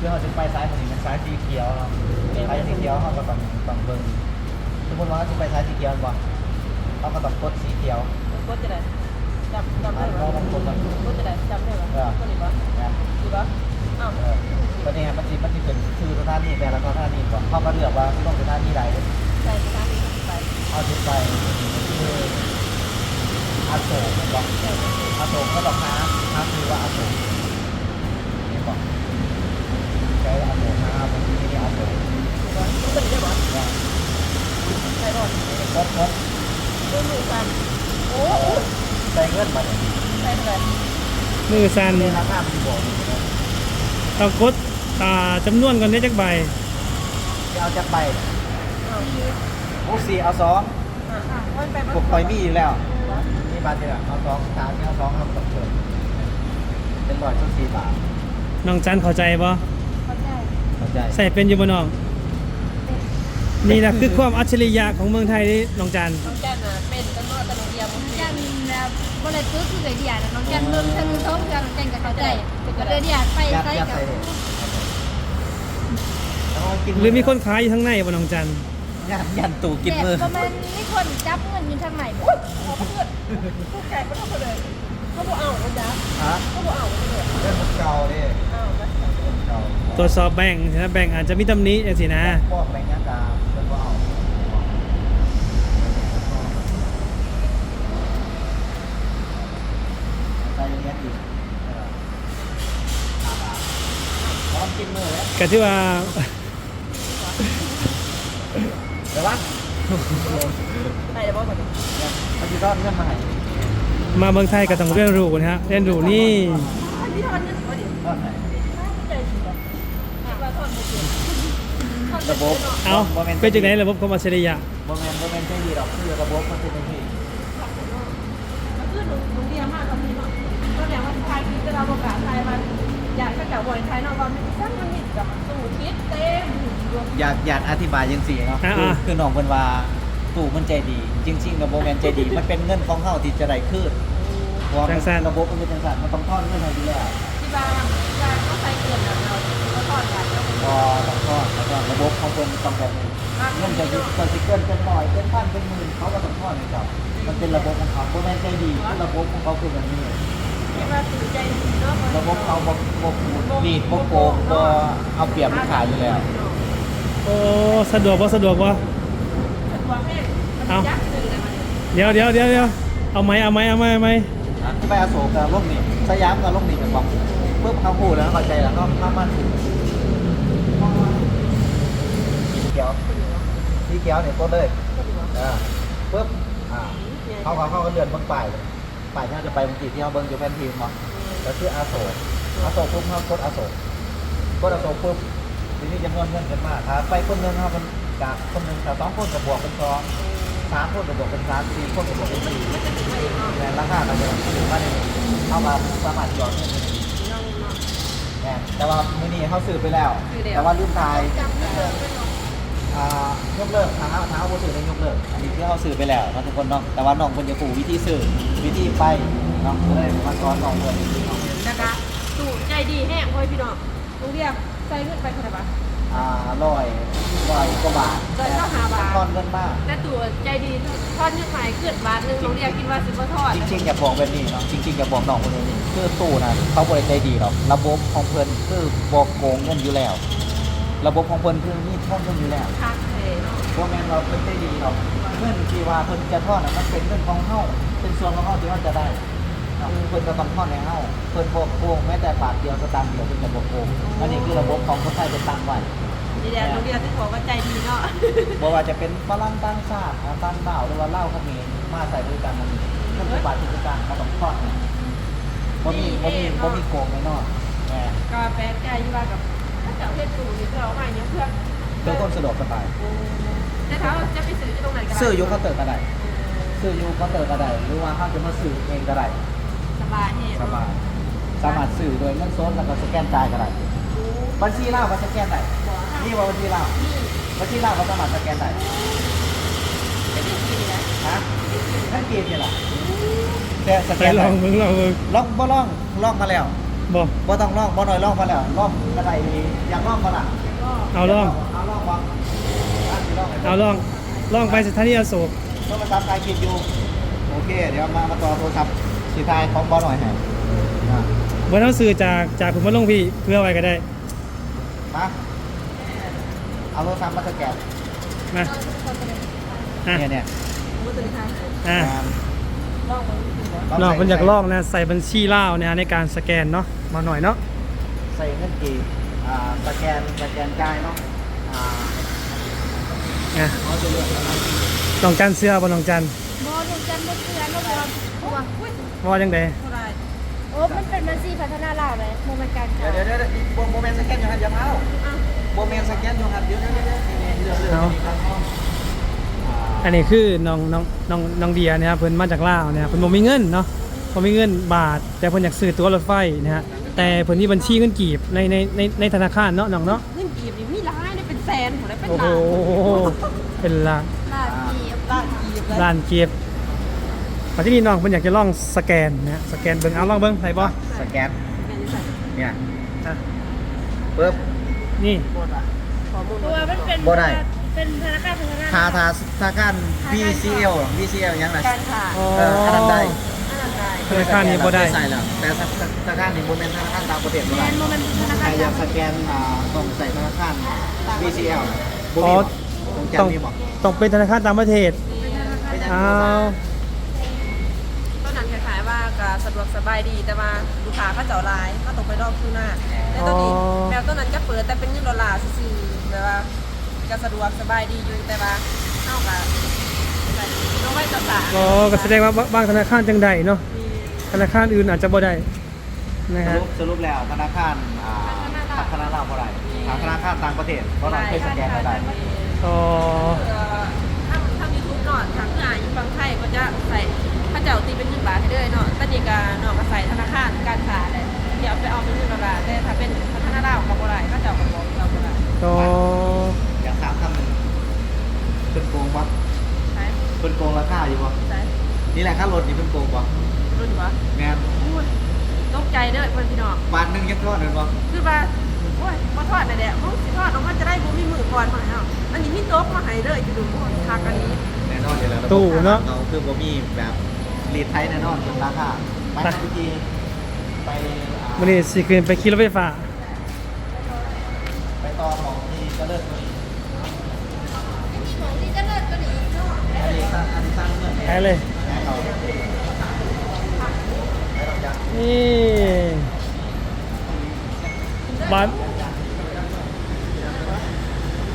เพื่อเขาจะไปซ้ายผมันนี่มันซ้ายสีเขียวเนาะซ้ายสีเขียวเขาก็ต้องต้องเบิ่งสมมติว่าจะไปซ้ายสีเขียวบ่เขาก็ต้องกดสีเขียวกดจะได้จำจำได้เราต้องกดก่อนกดจะได้จำได้ปะเออกดนี่ปะนะดีปะอ้าวเออตอนนี้มันจะมันจะเป็นชื่อสถานที่แต่ละสถานีก่อนเขาก็เลือกว่าต้องสถานีใดใส่สถานีไปเอาที่ไปคืออาโศกบอกอาโศกก็ต้องหาหาคือว่าอาโศกนี่บอกใช้อาโศกหาบางทีนี่อาโศก ดีปะกดได้ปะ เนี่ย ใส่ก่อน ครบครบมือมือกันโอ้โหใส่เงินมาเนี่ยใส่เลยมือสั่นในราคามันบอกอยู่นะต้องกดตาจำนวนก่อนได้จักใบจะเอาจากใบอ้าวโอ้สี่เอาสองอะอะวันไปผมปล่อยมีอยู่แล้วนี่บาทเดียวเอาสองสามนี่เอาสองครับต้องเชิญเป็นร้อยชุดสี่บาทน้องจันเข้าใจบ่เข้าใจเข้าใจใส่เป็นอยู่บ่น้อง นี่แหละคือความอัจฉริยะของเมืองไทยนี่น้องจันน้องจ้นน่ะเป็นตำรวจตำรวจเดียวมันจันแบบบ่ได้ตื้อคือไอเดียนะน้องจันเบิ่งทางท้องกันจันก็เข้าใจก็เลยเดียไปใส่กับหรือมีคนขายอยู่ข้างในบ่น้องจันยันยันตู่กินมือแต่ประมาณมีคนจับเงินอยู่ทางไหนบ่เขาเพื่อนผู้แก่ก็ต้องเลยเขาบอกเอาเขาจ้าฮะเขาบอกเอาเขาเลยเรื่องเก่าดิเอาไปเรื่องเก่าตรวจสอบแบงค์นะแบงค์อาจจะมีตำหนิจังซี่นะพวกแรงงานกาเรื่องก็เอาใส่เลี้ยงอีกเออห้าบาทพร้อม ก็ที่ว่าเดี๋ยววะใส่จะบอกก่อนดิเนี่ยมันจะต้องเงื่อนมาให้มาเมืองไทยก็ต้องเรียนรู้นะฮะเรียนรู้นี่องื่อนไหนใจดีป่ะว่าทอนไม่เกี่ยวระบบเอาเป็นจังได๋ระบบความอัจฉริยะโมเมนต์โมเมนต์ใช่ดีหรอกคือระบบมันเป็นอย่างนี้มันคือหนูหนูเดียนมากตอนนี้เนาะก็เนี่ยว่าไทยคิดจะเราประกาศไทยมันอยากจะกลับวันทายนอกวันสร้างมัน กับสูตรคิดเต็มอยากอยากอธิบายยังสี่เนาะอ่าคืออ่าคือน้องเพิ่นว่าตู่มันใจดี จริงๆกับโมเมนต์ใจดี มันเป็นเงินของเฮาที่จะได้คืนเพราะว่ามันระบบมันเป็นจังซั่นมันต้องทอนเงินให้อยู่แล้วที่บ้านที่บ้านเขาใส่เกินแบบเราก็ทอดกันแล้วพอต้องทอนแล้วก็ระบบของเพิ่นต้องแบบนี้เงินจะอยู่จะสิเกินเป็นร้อยเป็นพันเป็นหมื่นเขาก็ต้องทอนให้เจ้ามันเป็นระบบของเขาโมเมนต์ใจดีคือระบบของเขาคือแบบนี้ ที่ว่าตื่นใจดีเนาะระบบเขาบ่บ่ขูดรีดบ่โกงบ่เอาเปรียบลูกค้าอยู่แล้วโอ้สะดวกบ่สะดวกบ่สะดวกแม่มันยักษ์หนึ่งเลยมันเดี๋ยวเดี๋ยวเดี๋ยวเดี๋ยวเอาไหมเอาไหมเอาไหมเอาไหมไปอโศกกับร่มนี่สยามกับร่มนี่เป็นบอกเพิ่มเขาพูดแล้วเข้าใจแล้วก็ข้ามมันถึงสีเขียวสีเขียวเนี่ยต้นเลยเออปุ๊บอ่าเขาเขาเขาก็เดือนเบิ้งป่ายเลย ป่ายที่เราจะไปบางทีที่เขาเบิ้งอยู่แผ่นทีมมั้งแล้วชื่ออาโศกอาโศกปุ๊บเขากดอาโศกกดอาโศกปุ๊บทีนี้จำนวนเงินเกินมากถ้าไปคนหนึงเขาเป็นกะคนหนึงแต่สองคนกับบวกเป็นสองสามคนกับบวกเป็นสามสี่คนกับบวกเป็นสี่แต่ราคาก็จะถึงมาเนี่ยเข้ามาสามารถยอดเงินได้ดีแน่แต่ว่ามื้อนี้เขาซื้อไปแล้ว แต่ว่าลืมทายจำไม่เจ อไม่เนาะอ่ายกเลิกทางเอาทางเอาบ่ซื้อได้ยกเลิกอันนี้คือเขาซื้อไปแล้วเนาะทุกคนเนาะแต่ว่าน้องคนจะปู่วิธีซื้อวิธีไปเนาะก็เลยมาสอนน้องเพิ่นเนาะนะคะตู่ใจดีแห้งค่อยพี่น้องลุงเรียบใส่เงินไปเท่าไหร่ปะอ่าร้อยร้อยกว่าบาทร้อยเก้าห้าบาททอนเงินมากแต่ตู่ใจดีทอดเงินหายเกิดบาทหนึงลุงเรียบคิดว่าสิบว่าทอดจริงๆอย่าบอกแบบนี้เนาะจริงๆอย่าบอกน้องคนนี้คือตู้นะเขาบริใจดีหรอกระบบของเพิ่นคือบอกโกงเงินอยู่แล้ว ระบบของเพิ่นคือมีท่อนเงินอยู่แล้วคักเลยเนาะพวกแม่นเราเพิ่นใจดีหรอกเงินที่ว่าเพิ่นจะทอดน่ะมันเป็นเงินของเฮาเป็นส่วนของเฮาที่ว่าจะได้เนาะเพิ่นก็ต้องทอดให้เฮาเพิ่นบ่โกงแม้แต่บาทเดียวสตางค์เดียวเพิ่นจะบ่โกงอันนี้คือระบบของคนไทยเป็นตั้งไว้นี่แหละลุงเรียบที่บอกว่าใจดีเนาะบ่ว่าจะเป็นฝรั่งต่างชาติอ่าต่างดาวหรือว่าเล่าวเขมรมาใส่บริการมันเพิ่นเป็นบาทที่การเขาต้องทอดให้บ่มีบ่มีบ่มีโกงแน่นอนแหมกาแฟใจอยู่ว่ากับ ถ้าเจ้าเพชรตู่นี่เราเอามาอย่างเพื่อนเพื่อความสะดวกสบายแต่ถ้าเราจะไปซื้อที่ตรงไหนก็ได้ซื้ออยู่เคาน์เตอร์ก็ได้ซื้ออยู่เคาน์เตอร์ก็ได้หรือว่าเขาจะมาซื้อเองก็ได้สบายแห้งสบายสามารถซื้อโดยเงินสดแล้วก็สแกนจ่ายก็ได้บัญชีเล่าก็สแกนได้นี่ว่าบัญชีเล่าบัญชีเล่าก็สามารถสแกนได้แหมจะดิ้นกินนะฮะท่านเกมเนี่ยล่ะแต่สไปแกนลองมึงลองมึงลองบ่ลองลองมาแล้ว บ่บ่ต้องลองบ่หน่อยลองมาแล้วลองอะไรอยากลองมาล่ะก็เอาลองเอาลองบ่อะสิลองให้เอาลองลองไปสถานีอโศกโทรศัพท์ถ่ายคลิปอยู่โอเค เดี๋ยวมามาต่อโทรศัพท์สีทายของบ่หน่อยให้อะบ่ต้องซื้อจากจากผมมาลงพี่เพื่อไว้ก็ได้มาเอาโทรศัพท์มาสแกนมาอะเนี่ยเนี่ยมือถือไทยอะลอง เนาะเพิ่นอยากลองนะใส่บัญชีเล่าวนะในการสแกนเนาะมาหน่อยเนาะใส่เงินกี่อ่สแกนสแกนกายเนาะอ่าอะเขาจเลืออะไรน้องจันเสื้อบ่น้องจันบอลงจันทม่เสื้อเนาะบอลกลัอย่างได๋เท่โอ้มันเป็นบัญชีพัฒนาเลาวไหมโมเมนต์การเดี๋ยวเดี๋ยวเดี๋ยวโบโมเมนต์สแกนอยู่หันอยาเมาอะโบเมนต์สแกนอยู่หันเดียวเดี๋เดี๋ยวเดี๋ยวเดี๋ยว อ่าอันนี้คือน้องน้องน้องน้องเดียนะครับเพิ่นมาจากลาวนะครับเพิ่นบ่มีเงินเนาะบ่มีเงินบาท แต่เพิ่นอยากซื้อตั๋วรถไฟนะฮะแต่เพิ่นมีบัญชีเงินกีบในในในในธนาคารเนาะน้องเนาะเงินกีบนี่มีร้ายได้เป็นแสนผมได้เป็นโอ้โหล้านเป็นล้านลาจีบล้านกีบเลยล้านเก็บปัจจุบันน้องเพิ่นอยากจะลองสแกนนะฮะสแกนเบิ่งเอาลองเบิ่งได้บ่สแกนแม่นี่ใส่เนี่ยอะปึ๊บนี่หมดอะข้อมูลเพราะว่ามันเป็นบ่ได้ เป็นธนาคารพัฒนาทาทาธนาคาร VCL VCL ยังไงการขาดอ๋อ เอออันนั้นได้อันนั้นได้ธนาคารนี้บ่ได้ ใส่แล้วแต่ธนาคารนี้โบแมนธนาคารต่างประเทศบ่แมได้นโมเมนต์ธนาใคคารรอยากสแกนอ่าต้องใส่ธนาคาร VCL บ่อ๋มีอบ่ต้องแจ้ต้องงมีบ่ต้องเป็นธนาคารต่างประเทศไม่ใช่อ้าวตอนนั้นคล้ายๆว่าก็สะดวกสบายดีแต่ว่าลูกค้าเขาเจ้าหลายก็ต้องไปรอบคิวหน้าแต่ตอนนี้แมวตัวนั้นก็เปิดแต่เป็นเงินดอลลาร์ซื่อๆแบบว่า ก็สะดวกสบายดีอยู่แต่ว่าเท่ากับต้องไว้ต่อสารอ๋อก็แสดงว่าบางธนาคารจังใดเนาะธนาคารอื่นอาจจะบ่ได้นะสฮะรุปสรุปแล้วธนาคารอ่าพัฒนาลาวบ่ได้ทางธนาคารต่างประเทศเพราะเราเคยสแกนบ่ได้อ๋อถ้าถ้ามีทุกหนอดทางงานอยู่ฝั่งไทยก็จะใส่ถ้าเจ้าตีเป็นเงินบาทให้ด้วยเนาะตอนนี้ก็เนาะก็ใส่ธนาคารการค้าเลยเดี๋ยวไปเอาเป็นเงินดอลลาร์แต่ถ้าเป็นพัฒนาดาวกับบ่ได้ก็เจ้าก็บอกเราบ่ได้ อ๋อ อยากถามคำหนึ่งเป็นโกงปะ ใช่ เป็นโกงราคาอยู่ปะ ใช่ นี่แหละค่ารถนี่เป็นโกงปะรุ่นวะแม่นอุ้ยตกใจเด้อเพื่อนพี่น้องบาทหนึงยังทอดเลยปะคือว่าโอ้ยมาทอดน่ะแหละมึงสิทอดออกมาจะได้บ่มีมือก่อนมาให้เฮาอันนี้มีโต๊ะมาให้เด้อจะดูโอ้ยคักอันนี้แน่นอนอยู่แล้วตู้เนาะเราคือบ่มีแบบรีดไทยแน่นอนเป็นราคาไปไปพิธีไปอ่าวันนี้สิคืนไปขี่รถไฟฟ้า ไปต่อของที่ก็เลิกตัวนี้ของที่จะเลิศก็หนีเนาะอันนี้สร้างอันนี้สร้างเงื่อนไขไปเลย ให้เราไม่ต้องยักนี่บาน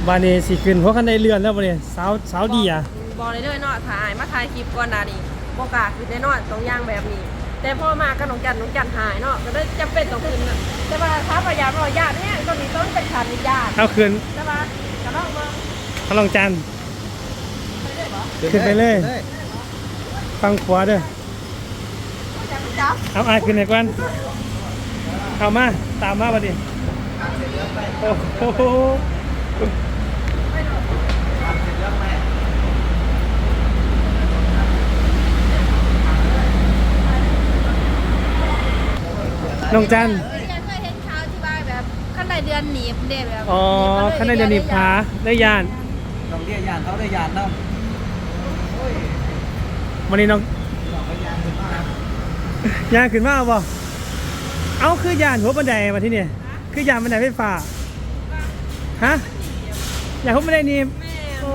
บานนี้สิคืนเพราะคันได้เลื่อนแล้วบ่เนี่ยสาวสาวดีอะบอกเลยเด้อเนาะถ่ายมาถ่ายคลิปก่อนหน้านี้บ่กล้าคือแน่นอนต้องย่างแบบนี้ แต่พอมากับน้องจันน้องจันหายเนาะก็เลยจำเป็นต้องขึ้นน่ะแต่ว่าถ้าพยายามเราญาติเนี่ยตอนนี้ต้องเป็นคันญาติเอาคืนใช่ปะกระลอกเมืองพลังจันทร์ไปเรื่อยบ่ขึ้นไปเลย ฟังขวาเด้อจับจับเอาอายขึ้นไหนก่อนเอามา ตามมาบัดนี้โอ้โหน้องจันทร์เออฉันเคยเห็นข่าวที่ว่าแบบขั้นใดเดือนหนีบเด้แบบ อ๋อข้างในเดือนนิพาได้ยานต้องเรียกยานเขาได้ยานเนาะโอ้ย วันนี้น้องต้องไปยานขึ้นมาย่างขึ้นมาบ่เอาคือย่านหัวบันไดมาที่นี่คือย่านบันไดไฟฟ้าฮะอย่าหัวบันไดนี่แม่โอ้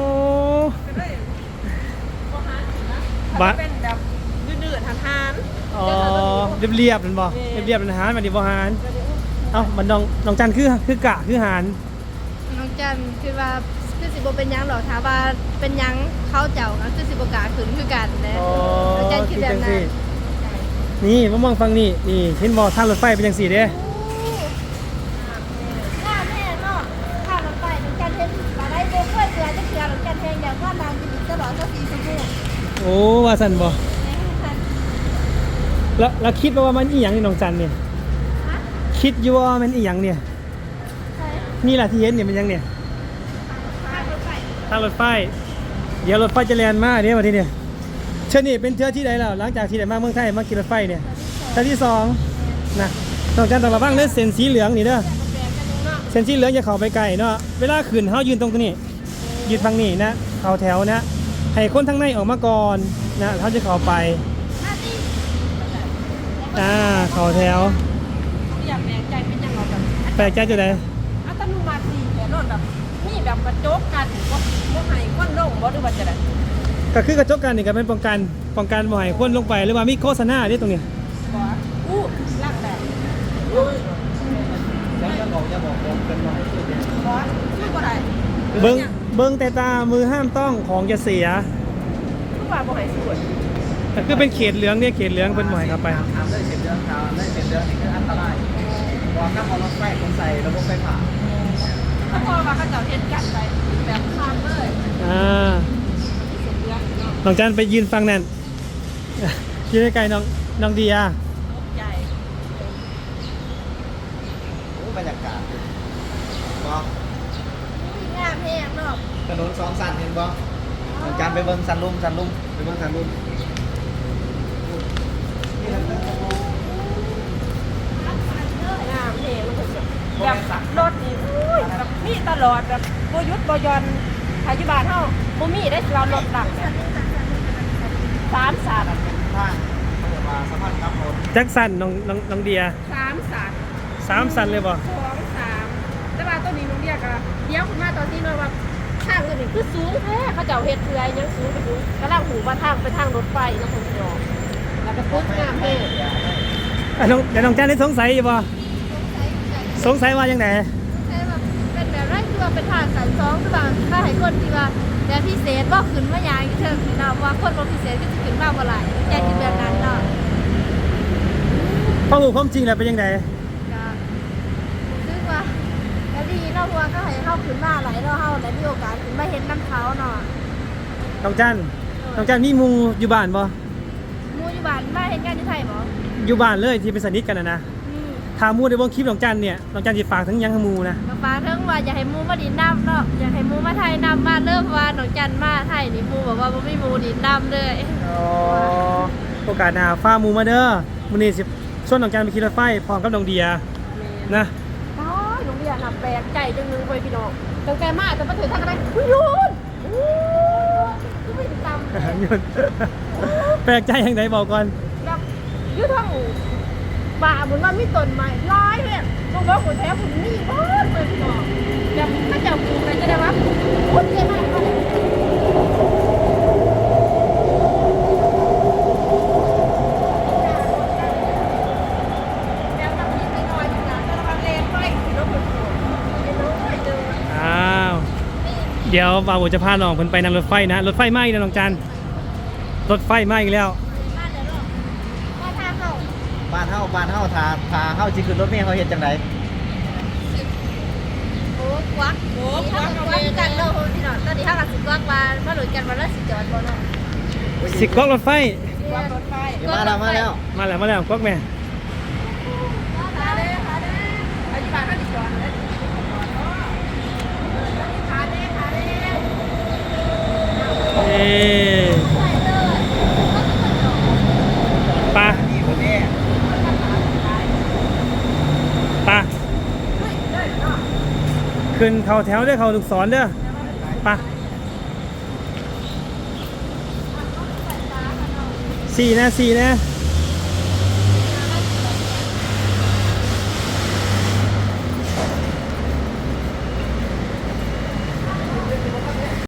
ไปเรื่อยบ่หาสินะบะถ้าเป็นแบบดื้อๆทานอ๋อเรียบเรียบๆนั่นบ่เรียบเรียบๆนั่นหารมาดิบ่หารเอ้ามันน้องน้องจันคือคือกะคือหารน้องจันคือว่าคือสิบ่เป็นหยังหรอกถ้าว่า เป็นหยังเขาเจ้าก็คือสิบ่กล้าขึ้นคือกันนะอ๋อน้องจันคิดแบบนั้นนี่มามองฟังนี่นี่เห็นบ่ทางรถไฟเป็นจังซี่เด้หน้าแม่เนาะข้ามรถไฟน้องจันเห็นมาได้บ่เคยเบื่อจักเทื่อน้องจันเห็นอย่างว่านางอยู่ตลอด24ชั่วโมงโอ้ว่าซั่นบ่แล้วแล้วคิดว่ามันอีหยังนี่น้องจันเนี่ยฮะคิดอยู่ว่ามันอีหยังเนี่ยใช่นี่ล่ะที่เห็นเนี่ยมันหยังเนี่ยข้ามรถไฟทางรถไฟ เดี๋ยวรถไฟจะแลนมาเนี่ยมาทีเนี่ยเชนี่เป็นเทือที่ใดแล้วหลังจากที่ได้มาเมืองไทยมากินรถไฟเนี่ยเทือที่สองนะต้องการต้องระวังเรื่อเส้นสีเหลืองนี่เด้อแปลกกันนึงเนาะเส้นสีเหลืองอย่าเข้าไปไกลเนาะเวลาขึ้นเฮายืนตรงนี้ยืนทางนี้นะเข้าแถวนะให้คนทางในออกมาก่อนนะเขาจะเข้าไปอ่าเข้าแถวอยากแปลกใจเป็นยังไงแบบแปลกใจจุดใดอัตโนมัติดีแต่รถแบบนี่แบบกระจกกันว่าว่าให้คนลงบ่หรือว่าจะได้ก็คือกระจกกันนี่ก็เป็นป้องกันป้องกันบ่ให้คนลงไปหรือว่ามีโฆษณาที่ตรงนี้บ่อู้ลากแบบแล้วจะบอกจะบอกบอกกันหน่อยบ่ช่วยบ่ได้เบิ้งเบิ้งแต่ตามือห้ามต้องของจะเสียทุกว่าบ่ให้สวยก็คือเป็นเขตเหลืองเนี่ยเขตเหลืองเป็นหมายครับไปทำได้เสร็จเรื่องทำได้เสร็จเรื่องนี่คืออันตรายพอข้ามรถไฟคนใส่ระบบไฟฟ้าถ้าพอว่าเขาเจ้าเฮ็ดกันไปแบบข้ามเลย อ่าเสียเรื่องเนาะน้องจันไปยืนฟังนั่นยืนใกล้ๆน้องน้องเดียตกใจโอ้บรรยากาศบองามแห้งเนาะถนนสองสันเห็นบอมันการไปเบิ้งสันลุมสันลุมไปเบิ้งสันลุมนี่แหละคืองามเท่มันก็แบบแบบรถนี่อุ้ยแบบมีตลอดแบบบ่หยุดบ่หย่อน ปัจจุบันเฮาบ่มีได้สิเรารถหลังเนี่ยสามสาดทางเขาเรียกว่าสะพานครับรถแจ็คสันน้องน้องน้องเดียสามสาดสามสันเลยบ่สองสามแต่ว่าตัวนี้หนูเรียกอะเดี๋ยวคุณมาตอนที่นอนว่าทางอื่นนี่คือสูงแท้เขาเจ้าเฮ็ดเพื่อยังสูงไปสูงกำลังหูว่าทางไปทางรถไฟนะคุณผู้ชมแล้วก็ปุ๊บงามเท่อะน้องเดี๋ยวน้องจันได้สงสัยอยู่บ่ใช้ใช้สงสัยว่ายังไงใช้แบบเป็น แบบไรคือว่าเป็นทางสายสองหรือเปล่าถ้าให้คนที่ว่าแบบพิเศษบ่ขึ้นมายางเชิงเนาะว่าคนบ่พิเศษก็จะขึ้นมาบ่หลายอยากกินแบบนั้นเนาะข้อมูลความจริงแล้วเป็นยังไงก็รู้สึกว่าก็ดีเนาะเพราะว่าก็ให้เฮาขึ้นมาหลายเนาะเฮาได้มีโอกาสขึ้นมาเห็นน้ำเขาเนาะน้องจันน้องจันมีหมูอยู่บ้านบ่หมู่อยู่บ้านมาเห็นงานที่ไทยบ่อยู่บ้านเลยที่เป็นสนิทกันนะนะอืม ถ้าหมูได้เบิ่งคลิปน้องจันเนี่ยน้องจันสิฝากถึงหยังให้หมูนะ ก็ฟ้าเทั้งว่าอยากให้หมูมาดินน้ำเนาะอยากให้หมูมาไทยน้ำมาเริ่มว่าน้องจันมาไทยนี่หมูบอกว่าบ่มีหมูดินน้ำเลยอ๋อโอกาสหน้าฟ้าหมูมาเด้อมื้อนี้สิชวนน้องจันไปขี่รถไฟพร้อมกับน้องเดียนะ โอ้ยหนูเรียกน่ะแปลกใจจังเลยเว้ยพี่น้องตั้งแต่มาจะมาถึงทางอะไรอุ้ยยุนอู้คือไม่ตามหยุดแปลกใจยังไงบอกก่อนแบบอยืดทั้ง ป่าเหมือนว่ามีต้นไม้ร้ายเลยตรงว่าหัวแท้ผมนี่บ้านเลยพี่น้องแบบถ้าจะปลูกอะไรจะได้ว่าพุ่นเยอะแต่ละวันเคมาวเดี๋ยวบ่าวจะพาน้องเพิ่นไปนั่งรถไฟนะ รถไฟไหม้นะน้องจันรถไฟไหม้อีกแล้วเนาะมาทางเขา บ้านเฮาบ้านเฮาทาทาเฮาสิขึ้นรถเมล์เขาเฮ็ดจังไดโอ้ควักโอ้คถ้าวักคเอาวักเองกันเนาะพี่น้องตอนนี้ถ้ากับสิควักมามาหลุดกันมาแล้วสิจอดบ่เนาะสิกก๊อกรถไฟควักรถไฟเดี๋ยวมาแล้วมาแล้วมาแล้วมาแล้วก๊อกแม่ขาเด้ขาเด้อธิบายมาดิก่อนเลยขาเด้ขาเด้เอ้ปลา นี่คนนี้ ปลา ขึ้นเขาแถวเด้อเขาลูกศรเด้อปสี่นะสี่นะ